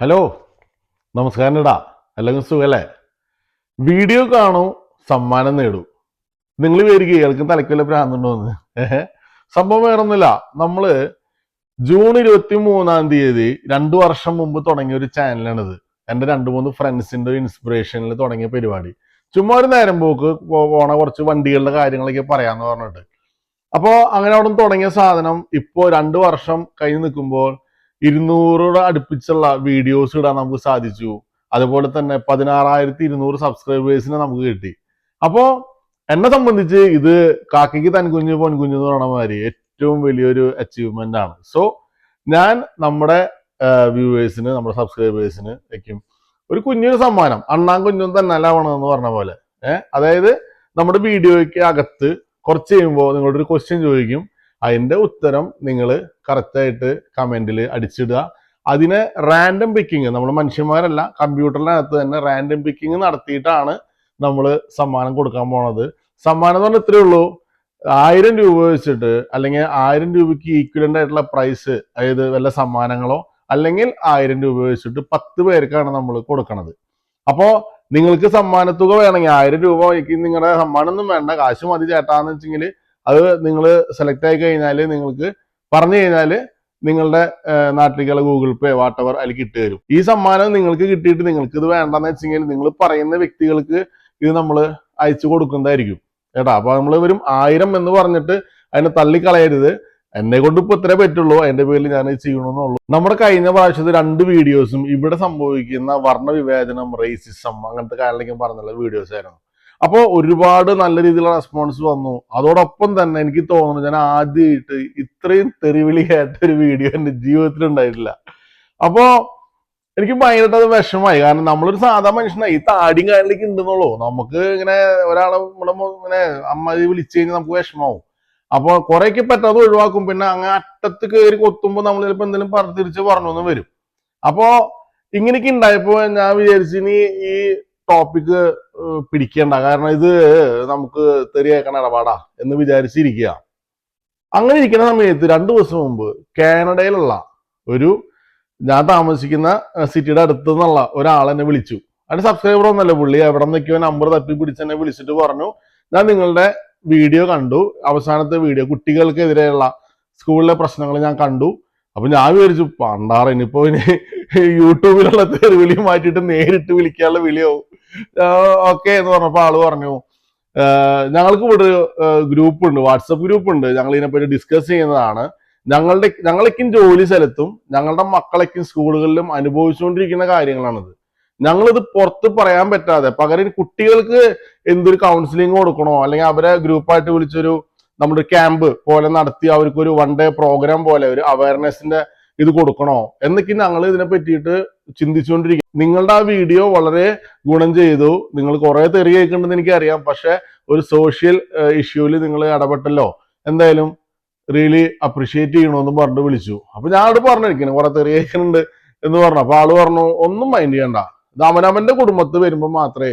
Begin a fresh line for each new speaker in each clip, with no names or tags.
Hello നമസ്കാരം ഇടാ അല്ലെങ്കിൽ സുഖല്ലേ? വീഡിയോ കാണൂ സമ്മാനം നേടൂ. നിങ്ങൾ വിചാരിക്കുക കേൾക്കും തലയ്ക്കല്ല ഭ്രാന്തുണ്ടോന്ന് സംഭവം വേറൊന്നുമില്ല. നമ്മൾ ജൂൺ ഇരുപത്തി മൂന്നാം തീയതി രണ്ടു വർഷം മുമ്പ് തുടങ്ങിയ ഒരു ചാനലാണിത്. എന്റെ രണ്ട് മൂന്ന് ഫ്രണ്ട്സിന്റെ ഇൻസ്പിറേഷനിൽ തുടങ്ങിയ പരിപാടി. ചുമ്മാ ഒരു നേരം പോക്ക് പോണ കുറച്ച് വണ്ടികളുടെ കാര്യങ്ങളൊക്കെ പറയാന്ന് പറഞ്ഞിട്ട്. അപ്പോൾ അങ്ങനെ അവിടെ തുടങ്ങിയ സാധനം ഇപ്പോൾ രണ്ടു വർഷം കഴിഞ്ഞ് നിൽക്കുമ്പോൾ ഇരുന്നൂറോട് അടുപ്പിച്ചുള്ള വീഡിയോസ് ഇടാൻ നമുക്ക് സാധിച്ചു. അതുപോലെ തന്നെ പതിനാറായിരത്തി ഇരുന്നൂറ് സബ്സ്ക്രൈബേഴ്സിനെ നമുക്ക് കിട്ടി. അപ്പോ എന്നെ സംബന്ധിച്ച് ഇത് കാക്കയ്ക്ക് തൻകുഞ്ഞ് പൊൻകുഞ്ഞ് എന്ന് പറയുന്ന മാതിരി ഏറ്റവും വലിയൊരു അച്ചീവ്മെന്റ് ആണ്. സോ ഞാൻ നമ്മുടെ വ്യൂവേഴ്സിന് നമ്മുടെ സബ്സ്ക്രൈബേഴ്സിന് വയ്ക്കും ഒരു കുഞ്ഞൊരു സമ്മാനം. അണ്ണാൻ കുഞ്ഞും തന്നെ എന്ന് പറഞ്ഞ പോലെ. ഏഹ് അതായത് നമ്മുടെ വീഡിയോയ്ക്ക് അകത്ത് കുറച്ച് കഴിയുമ്പോൾ നിങ്ങളോട് ഒരു ക്വസ്റ്റ്യൻ ചോദിക്കും. അതിന്റെ ഉത്തരം നിങ്ങൾ കറക്റ്റായിട്ട് കമന്റിൽ അടിച്ചിടുക. അതിനെ റാൻഡം പിക്കിങ് നമ്മൾ മനുഷ്യന്മാരല്ല കമ്പ്യൂട്ടറിനകത്ത് തന്നെ റാൻഡം പിക്കിങ് നടത്തിയിട്ടാണ് നമ്മൾ സമ്മാനം കൊടുക്കാൻ പോണത്. സമ്മാനം എന്ന് പറഞ്ഞാൽ ഇത്രയേ ഉള്ളൂ. ആയിരം രൂപ വെച്ചിട്ട് അല്ലെങ്കിൽ ആയിരം രൂപയ്ക്ക് ഈക്വലന്റ് ആയിട്ടുള്ള പ്രൈസ് അതായത് വല്ല സമ്മാനങ്ങളോ അല്ലെങ്കിൽ ആയിരം രൂപ വെച്ചിട്ട് പത്ത് പേർക്കാണ് നമ്മൾ കൊടുക്കണത്. അപ്പോൾ നിങ്ങൾക്ക് സമ്മാനത്തുക വേണമെങ്കിൽ ആയിരം രൂപ നിങ്ങളുടെ സമ്മാനമൊന്നും വേണ്ട കാശ് മതി ചേട്ടാന്ന് വെച്ചെങ്കിൽ അത് നിങ്ങൾ സെലക്ട് ആയി കഴിഞ്ഞാൽ നിങ്ങൾക്ക് പറഞ്ഞു കഴിഞ്ഞാൽ നിങ്ങളുടെ നാട്ടിലേക്കുള്ള ഗൂഗിൾ പേ വാട്ടവർ അതിൽ കിട്ടി തരും ഈ സമ്മാനം നിങ്ങൾക്ക് കിട്ടിയിട്ട് നിങ്ങൾക്ക് ഇത് വേണ്ടെന്ന് വെച്ചെങ്കിൽ നിങ്ങൾ പറയുന്ന വ്യക്തികൾക്ക് ഇത് നമ്മൾ അയച്ചു കൊടുക്കുന്നതായിരിക്കും. കേട്ടാ? അപ്പൊ നമ്മൾ വരും ആയിരം എന്ന് പറഞ്ഞിട്ട് അതിനെ തള്ളിക്കളയരുത് എന്നെ കൊണ്ട് ഇപ്പൊ ഇത്രേ പറ്റുള്ളൂ. അതിന്റെ പേരിൽ ഞാൻ ചെയ്യണമെന്നുള്ളൂ നമ്മുടെ കഴിഞ്ഞ പ്രാവശ്യത്തെ രണ്ട് വീഡിയോസും ഇവിടെ സംഭവിക്കുന്ന വർണ വിവേചനം റേസിസം അങ്ങനത്തെ കാര്യങ്ങളൊക്കെ പറഞ്ഞുള്ള വീഡിയോസ് ആയിരുന്നു. അപ്പോൾ ഒരുപാട് നല്ല രീതിയിലുള്ള റെസ്പോൺസ് വന്നു. അതോടൊപ്പം തന്നെ എനിക്ക് തോന്നുന്നു ഞാൻ ആദ്യമായിട്ട് ഇത്രയും തെറിവിളി കേട്ട ഒരു വീഡിയോ എന്റെ ജീവിതത്തിൽ ഉണ്ടായിട്ടില്ല. അപ്പോ എനിക്ക് ഭയങ്കരമായിട്ട് അത് വിഷമമായി. കാരണം നമ്മളൊരു സാധാ മനുഷ്യനായി. ഈ താടിയും കാര്യങ്ങളൊക്കെ ഉണ്ടെന്നുള്ളൂ. നമുക്ക് ഇങ്ങനെ ഒരാളെ നമ്മളെ ഇങ്ങനെ അമ്മ വിളിച്ചു കഴിഞ്ഞാൽ നമുക്ക് വിഷമാവും അപ്പൊ കുറേയൊക്കെ പറ്റാതെ ഒഴിവാക്കും. പിന്നെ അങ്ങ് അറ്റത്ത് കയറി കൊത്തുമ്പോ നമ്മൾ ചിലപ്പോ എന്തെങ്കിലും പറഞ്ഞു തിരിച്ച് പറഞ്ഞു വരും. അപ്പോ ഇങ്ങനെയൊക്കെ ഉണ്ടായപ്പോ ഞാൻ വിചാരിച്ചു ഇനി ഈ ടോപ്പിക് പിടിക്കേണ്ട. കാരണം ഇത് നമുക്ക് തെറിയേക്കണ ഇടപാടാ എന്ന് വിചാരിച്ചിരിക്കുക. അങ്ങനെ ഇരിക്കുന്ന സമയത്ത് രണ്ടു ദിവസം മുമ്പ് കാനഡയിലുള്ള ഒരു ഞാൻ താമസിക്കുന്ന സിറ്റിയുടെ അടുത്ത് നിന്നുള്ള ഒരാൾ എന്നെ വിളിച്ചു. അതിന്റെ സബ്സ്ക്രൈബർ ഒന്നല്ല പുള്ളി. എവിടെ നിന്നൊക്കെയോ നമ്പർ തപ്പി പിടിച്ച് എന്നെ വിളിച്ചിട്ട് പറഞ്ഞു ഞാൻ നിങ്ങളുടെ വീഡിയോ കണ്ടു. അവസാനത്തെ വീഡിയോ കുട്ടികൾക്കെതിരെയുള്ള സ്കൂളിലെ പ്രശ്നങ്ങൾ ഞാൻ കണ്ടു. അപ്പൊ ഞാൻ വിചാരിച്ചു പണ്ടാറ ഇനിയിപ്പോ ഇനി യൂട്യൂബിലുള്ള തെരുവിളി മാറ്റിയിട്ട് നേരിട്ട് വിളിക്കാനുള്ള വിളിയാവും. ഓക്കെ എന്ന് പറഞ്ഞപ്പോ ആൾ പറഞ്ഞു ഞങ്ങൾക്ക് ഇവിടെ ഒരു ഗ്രൂപ്പ് ഉണ്ട് വാട്സപ്പ് ഗ്രൂപ്പ് ഉണ്ട് ഞങ്ങൾ ഇതിനെപ്പറ്റി ഡിസ്കസ് ചെയ്യുന്നതാണ്. ഞങ്ങളുടെ ഞങ്ങളേക്കും ജോലി സ്ഥലത്തും ഞങ്ങളുടെ മക്കളേക്കും സ്കൂളുകളിലും അനുഭവിച്ചുകൊണ്ടിരിക്കുന്ന കാര്യങ്ങളാണിത്. ഞങ്ങളിത് പുറത്ത് പറയാൻ പറ്റാതെ പകരം കുട്ടികൾക്ക് എന്തൊരു കൗൺസിലിംഗ് കൊടുക്കണോ? അല്ലെങ്കിൽ അവരെ ഗ്രൂപ്പായിട്ട് വിളിച്ചൊരു നമ്മുടെ ക്യാമ്പ് പോലെ നടത്തി അവർക്കൊരു വൺ ഡേ പ്രോഗ്രാം പോലെ ഒരു അവയർനെസിന്റെ ഇത് കൊടുക്കണോ? എന്നൊക്കെ ഞങ്ങൾ ഇതിനെ പറ്റിയിട്ട് ചിന്തിച്ചുകൊണ്ടിരിക്കും നിങ്ങളുടെ ആ വീഡിയോ വളരെ ഗുണം ചെയ്തു. നിങ്ങൾ കുറെ തെറി കേൾക്കുന്നുണ്ടെന്ന് എനിക്കറിയാം. പക്ഷെ ഒരു സോഷ്യൽ ഇഷ്യൂവിൽ നിങ്ങൾ ഇടപെട്ടല്ലോ. എന്തായാലും റിയലി അപ്രിഷിയേറ്റ് ചെയ്യണമെന്ന് പറഞ്ഞിട്ട് വിളിച്ചു. അപ്പൊ ഞാൻ അവിടെ പറഞ്ഞിരിക്കുന്നു കുറെ തെറി കേൾക്കുന്നുണ്ട് എന്ന് പറഞ്ഞു. അപ്പൊ ആൾ പറഞ്ഞു ഒന്നും മൈൻഡ് ചെയ്യണ്ട. ഇത് അവനവന്റെ കുടുംബത്ത് വരുമ്പോൾ മാത്രമേ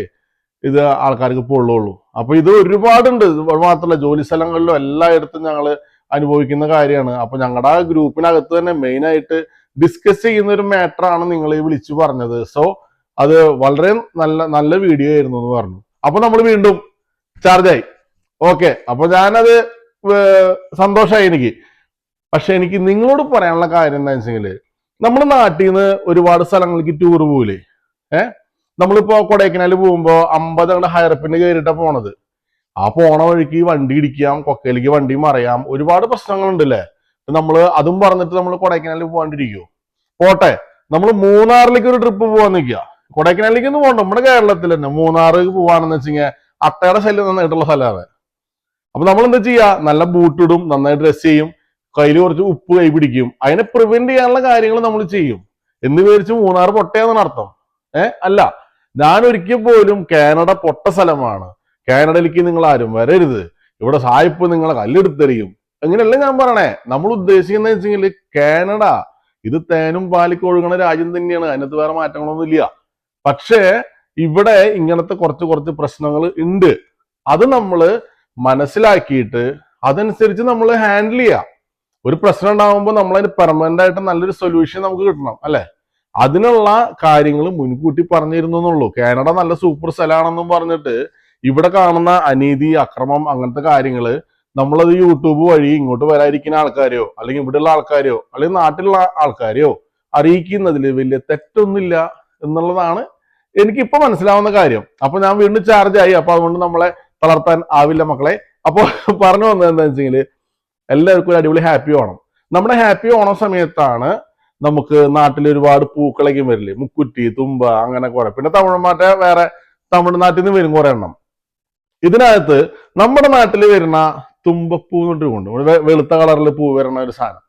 ഇത് ആൾക്കാർക്ക് പൊള്ളുള്ളൂ. അപ്പൊ ഇത് ഒരുപാടുണ്ട്. മാത്രമല്ല ജോലി സ്ഥലങ്ങളിലും എല്ലായിടത്തും ഞങ്ങൾ അനുഭവിക്കുന്ന കാര്യമാണ്. അപ്പൊ ഞങ്ങളുടെ ആ ഗ്രൂപ്പിനകത്ത് തന്നെ മെയിൻ ആയിട്ട് ഡിസ്കസ് ചെയ്യുന്ന ഒരു മാറ്റർ ആണ് നിങ്ങൾ ഈ വിളിച്ചു പറഞ്ഞത്. സോ അത് വളരെ നല്ല നല്ല വീഡിയോ ആയിരുന്നു എന്ന് പറഞ്ഞു. അപ്പൊ നമ്മൾ വീണ്ടും ചാർജായി ഓക്കെ അപ്പൊ ഞാനത് സന്തോഷമായി എനിക്ക്. പക്ഷെ എനിക്ക് നിങ്ങളോട് പറയാനുള്ള കാര്യം എന്താ വെച്ചെങ്കിൽ നമ്മുടെ നാട്ടിൽ നിന്ന് ഒരുപാട് സ്ഥലങ്ങൾക്ക് ടൂർ പോകില്ലേ ഏഹ് നമ്മളിപ്പോ കൊടൈക്കനാൽ പോകുമ്പോ അമ്പത് അങ്ങോട്ട് ഹയറപ്പിന് കയറിയിട്ടാണ് പോണത്. ആ പോണ വഴിക്ക് വണ്ടി ഇടിക്കാം കൊക്കയിലേക്ക് വണ്ടി മറിയാം ഒരുപാട് പ്രശ്നങ്ങളുണ്ട് അല്ലേ നമ്മൾ അതും പറഞ്ഞിട്ട് നമ്മൾ കൊടൈക്കനാലിൽ പോകാണ്ടിരിക്കുവോ പോട്ടെ നമ്മൾ മൂന്നാറിലേക്ക് ഒരു ട്രിപ്പ് പോകാൻ നിൽക്കുക കൊടൈക്കനാലിലേക്ക് ഒന്നും പോകണ്ട നമ്മുടെ കേരളത്തിൽ തന്നെ. മൂന്നാറിലേക്ക് പോവാണെന്ന് വെച്ചാൽ അട്ടയുടെ ശല്യം നന്നായിട്ടുള്ള സ്ഥലമാണ്. അപ്പൊ നമ്മൾ എന്താ ചെയ്യാ? നല്ല ബൂട്ട് ഇടും നന്നായി ഡ്രസ് ചെയ്യും കയ്യിൽ കുറച്ച് ഉപ്പ് കൈ പിടിക്കും. അതിനെ പ്രിവെന്റ് ചെയ്യാനുള്ള കാര്യങ്ങൾ നമ്മൾ ചെയ്യും. എന്ന് വിചാരിച്ച് മൂന്നാർ പൊട്ടയാന്നാണ് അർത്ഥം. ഏഹ് അല്ല ഞാൻ ഒരിക്കൽ പോലും കാനഡ പൊട്ട സ്ഥലമാണ്. കാനഡയിലേക്ക് നിങ്ങൾ ആരും വരരുത്. ഇവിടെ സായിപ്പ് നിങ്ങളെ കല്ലെടുത്തെറിയും. അങ്ങനെയല്ല ഞാൻ പറയണേ? നമ്മൾ ഉദ്ദേശിക്കുന്നത് വെച്ചെങ്കിൽ കാനഡ ഇത് തേനും പാലിക്ക് ഒഴുകണ രാജ്യം തന്നെയാണ്. അതിനകത്ത് വേറെ മാറ്റങ്ങളൊന്നും ഇല്ല. പക്ഷേ ഇവിടെ ഇങ്ങനത്തെ കുറച്ച് കുറച്ച് പ്രശ്നങ്ങൾ ഉണ്ട്. അത് നമ്മൾ മനസ്സിലാക്കിയിട്ട് അതനുസരിച്ച് നമ്മൾ ഹാൻഡിൽ ചെയ്യാം. ഒരു പ്രശ്നം ഉണ്ടാകുമ്പോൾ നമ്മൾ അതിന് പെർമനന്റ് ആയിട്ട് നല്ലൊരു സൊല്യൂഷൻ നമുക്ക് കിട്ടണം അല്ലെ? അതിനുള്ള കാര്യങ്ങൾ മുൻകൂട്ടി പറഞ്ഞിരുന്നു എന്നുള്ളൂ. കാനഡ നല്ല സൂപ്പർ സ്ഥലമാണെന്നും പറഞ്ഞിട്ട് ഇവിടെ കാണുന്ന അനീതി അക്രമം അങ്ങനത്തെ കാര്യങ്ങൾ നമ്മളത് യൂട്യൂബ് വഴി ഇങ്ങോട്ട് വരാതിരിക്കുന്ന ആൾക്കാരെയോ അല്ലെങ്കിൽ ഇവിടെയുള്ള ആൾക്കാരെയോ അല്ലെങ്കിൽ നാട്ടിലുള്ള ആൾക്കാരെയോ അറിയിക്കുന്നതിൽ വലിയ തെറ്റൊന്നുമില്ല എന്നുള്ളതാണ് എനിക്കിപ്പോ മനസ്സിലാവുന്ന കാര്യം. അപ്പൊ ഞാൻ വീണ്ടും ചാർജ് ആയി. അപ്പൊ അതുകൊണ്ട് നമ്മളെ തളർത്താൻ ആവില്ല മക്കളെ. അപ്പോൾ പറഞ്ഞു വന്നത് എന്താ വെച്ചെങ്കിൽ എല്ലാവർക്കും ഒരു അടിപൊളി ഹാപ്പി ഓണം. നമ്മുടെ ഹാപ്പി ഓണം സമയത്താണ് നമുക്ക് നാട്ടിൽ ഒരുപാട് പൂക്കളൊക്കെ വരില്ലേ മുക്കുറ്റി തുമ്പ അങ്ങനെ കുറെ. പിന്നെ തമിഴന്മാരുടെ വേറെ തമിഴ്നാട്ടിൽ നിന്ന് വരും കുറെ എണ്ണം. ഇതിനകത്ത് നമ്മുടെ നാട്ടിൽ വരുന്ന തുമ്പപ്പൂ എന്നിട്ട് കൊണ്ട് വെളുത്ത കളറിൽ പൂ വരുന്ന ഒരു സാധനം.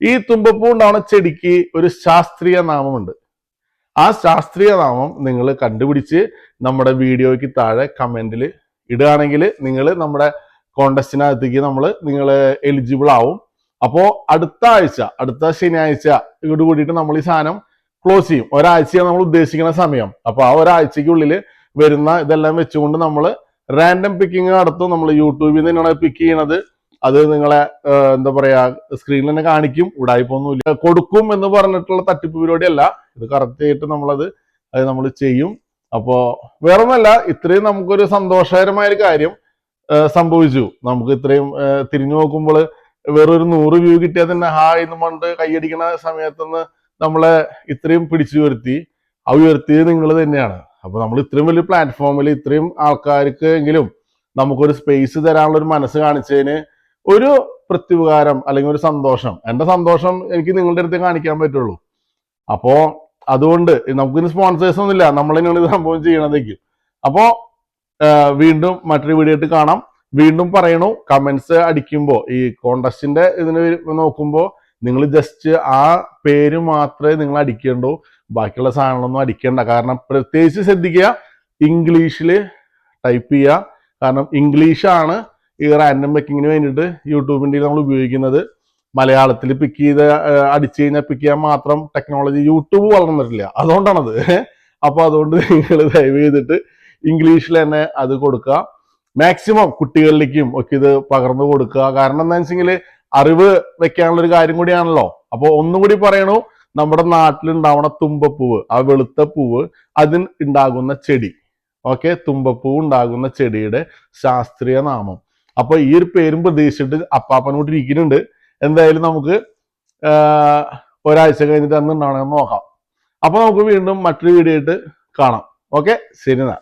ഈ തുമ്പപ്പൂ ഉണ്ടാവുന്ന ചെടിക്ക് ഒരു ശാസ്ത്രീയ നാമമുണ്ട്. ആ ശാസ്ത്രീയ നാമം നിങ്ങൾ കണ്ടുപിടിച്ച് നമ്മുടെ വീഡിയോയ്ക്ക് താഴെ കമന്റിൽ ഇടുകയാണെങ്കിൽ നിങ്ങൾ നമ്മുടെ കോണ്ടസ്റ്റിനകത്തേക്ക് നമ്മൾ നിങ്ങൾ എലിജിബിൾ ആവും. അപ്പോൾ അടുത്ത ആഴ്ച അടുത്ത ശനിയാഴ്ച ഇങ്ങോട്ട് കൂടിയിട്ട് നമ്മൾ ഈ സാധനം ക്ലോസ് ചെയ്യും. ഒരാഴ്ചയാണ് നമ്മൾ ഉദ്ദേശിക്കുന്ന സമയം. അപ്പോൾ ആ ഒരാഴ്ചക്കുള്ളിൽ വരുന്ന ഇതെല്ലാം വെച്ചുകൊണ്ട് നമ്മൾ റാൻഡം പിക്കിംഗ് നടത്തും നമ്മൾ യൂട്യൂബിൽ നിന്ന് തന്നെയാണ് പിക്ക് ചെയ്യണത്. അത് നിങ്ങളെ എന്താ പറയാ സ്ക്രീനിൽ തന്നെ കാണിക്കും. ഉടായ്പൊന്നുമില്ല കൊടുക്കും എന്ന് പറഞ്ഞിട്ടുള്ള തട്ടിപ്പ് പരിപാടിയല്ല ഇത് കറക്റ്റ് ആയിട്ട് നമ്മളത് അത് നമ്മൾ ചെയ്യും. അപ്പോ വേറൊന്നല്ല ഇത്രയും നമുക്കൊരു സന്തോഷകരമായ ഒരു കാര്യം സംഭവിച്ചു. നമുക്ക് ഇത്രയും തിരിഞ്ഞു നോക്കുമ്പോൾ വേറൊരു നൂറ് വ്യൂ കിട്ടിയാൽ തന്നെ ഹായ് എന്ന് പറഞ്ഞിട്ട് കൈയടിക്കണ സമയത്തുനിന്ന് നമ്മളെ ഇത്രയും പിടിച്ചു ഉയർത്തി. ആ ഉയർത്തിയത് നിങ്ങൾ തന്നെയാണ്. അപ്പൊ നമ്മൾ ഇത്രയും വലിയ പ്ലാറ്റ്ഫോമിൽ ഇത്രയും ആൾക്കാർക്ക് എങ്കിലും നമുക്കൊരു സ്പേസ് തരാനുള്ള ഒരു മനസ്സ് കാണിച്ചതിന് ഒരു പ്രത്യുപകാരം അല്ലെങ്കിൽ ഒരു സന്തോഷം. എന്റെ സന്തോഷം എനിക്ക് നിങ്ങളുടെ അടുത്ത് കാണിക്കാൻ പറ്റുള്ളൂ. അപ്പോ അതുകൊണ്ട് നമുക്കിന് സ്പോൺസേഴ്സ് ഒന്നുമില്ല ഇത് സംഭവം ചെയ്യണതേക്ക് അപ്പോ വീണ്ടും മറ്റൊരു വീഡിയോ ആയിട്ട് കാണാം. വീണ്ടും പറയണു. കമന്റ്സ് അടിക്കുമ്പോൾ ഈ കോണ്ടസ്റ്റിന്റെ ഇതിന് നോക്കുമ്പോൾ നിങ്ങൾ ജസ്റ്റ് ആ പേര് മാത്രമേ നിങ്ങൾ അടിക്കേണ്ടൂ. ബാക്കിയുള്ള സാധനങ്ങളൊന്നും അടിക്കേണ്ട. കാരണം പ്രത്യേകിച്ച് ശ്രദ്ധിക്കുക ഇംഗ്ലീഷിൽ ടൈപ്പ് ചെയ്യുക. കാരണം ഇംഗ്ലീഷാണ് ഈ റാൻഡം ബെക്കിങ്ങിന് വേണ്ടിയിട്ട് യൂട്യൂബിന്റെ നമ്മൾ ഉപയോഗിക്കുന്നത്. മലയാളത്തിൽ പിക്ക് ചെയ്ത് അടിച്ചു കഴിഞ്ഞാൽ പിക്ക് ചെയ്യാൻ മാത്രം ടെക്നോളജി യൂട്യൂബ് വളർന്നിട്ടില്ല. അതുകൊണ്ടാണത്. അപ്പോൾ അതുകൊണ്ട് നിങ്ങൾ ദയവ് ചെയ്തിട്ട് ഇംഗ്ലീഷിൽ തന്നെ അത് കൊടുക്കുക. മാക്സിമം കുട്ടികളിലേക്കും ഒക്കെ ഇത് പകർന്നു കൊടുക്കുക. കാരണം എന്താ വെച്ചെങ്കിൽ അറിവ് വെക്കാനുള്ള ഒരു കാര്യം കൂടിയാണല്ലോ. അപ്പോൾ ഒന്നും കൂടി പറയണു നമ്മുടെ നാട്ടിലുണ്ടാവണ തുമ്പപ്പൂവ് ആ വെളുത്ത പൂവ് അതിൽ ഉണ്ടാകുന്ന ചെടി. ഓക്കെ തുമ്പപ്പൂ ഉണ്ടാകുന്ന ചെടിയുടെ ശാസ്ത്രീയ നാമം. അപ്പൊ ഈ ഒരു പേരും പ്രതീക്ഷിച്ചിട്ട് അപ്പാപ്പനോട്ട് ഇരിക്കുന്നുണ്ട്. എന്തായാലും നമുക്ക് ഒരാഴ്ച കഴിഞ്ഞിട്ട് അന്ന് ഉണ്ടാവണമെന്ന് നോക്കാം. അപ്പൊ നമുക്ക് വീണ്ടും മറ്റൊരു വീഡിയോ ആയിട്ട് കാണാം. ഓക്കെ ശരി എന്നാ.